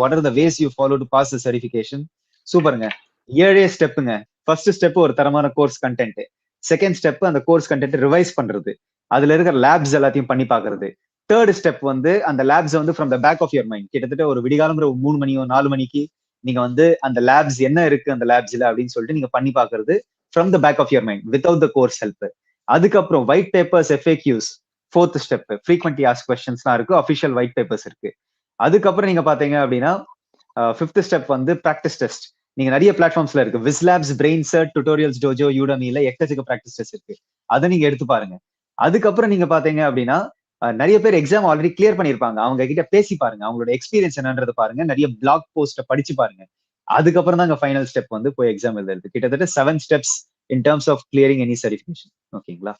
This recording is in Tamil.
What are the ways you follow to pass the certification சூப்பருங்க. ஏழே ஸ்டெப்புங்க ஃபர்ஸ்ட் ஸ்டெப் ஒரு தரமான கோர்ஸ் கண்டென்ட் செகண்ட் ஸ்டெப் அந்த கோர்ஸ் கண்டென்ட் ரிவைஸ் பண்றது. அதுல இருக்கிற லேப்ஸ் எல்லாத்தையும் பண்ணி பாக்குறது. தேர்ட் ஸ்டெப் வந்து அந்த லேப்ஸ் வந்து from the back of your mind கிட்டத்தட்ட ஒரு விடிகாலம் மூணு மணியோ நாலு மணிக்கு நீங்க வந்து அந்த லேப்ஸ் என்ன இருக்கு அந்த லேப்ஸ்ல அப்படின்னு சொல்லிட்டு நீங்க பண்ணி பாக்குறது from the back of your mind without the course help அதுக்கப்புறம் white papers FAQs fourth step frequently ask கொஸ்டின்ஸ்லாம் இருக்கு அஃபிஷியல் ஒயிட் பேப்பர்ஸ் இருக்கு. அதுக்கப்புறம் நீங்க பாத்தீங்க அப்படின்னா ஃபிஃப்த் ஸ்டெப் வந்து ப்ராக்டிஸ் டெஸ்ட் நீங்க நிறைய பிளாட்ஃபார்ம்ஸ்ல இருக்கு. Whizlabs brain shirt tutorials Tojo யூடமில எக்கச்சக்க ப்ராக்டிஸ் டெஸ்ட் இருக்கு. அதை நீங்க எடுத்து பாருங்க. அதுக்கப்புறம் நீங்க பாத்தீங்க அப்படின்னா நிறைய பேர் எக்ஸாம் ஆல்ரெடி கிளியர் பண்ணிருப்பாங்க. அவங்க கிட்ட பேசி பாருங்க. அவங்களோட எக்ஸ்பீரியன்ஸ் என்னன்றதை பாருங்க. நிறைய பிளாக் போஸ்ட படிச்சு பாருங்க. அதுக்கப்புறம் தான் ஃபைனல் ஸ்டெப் வந்து போய் எக்ஸாம் எழுதுறது. கிட்டத்தட்ட seven steps in terms of clearing any certification ஓகேங்களா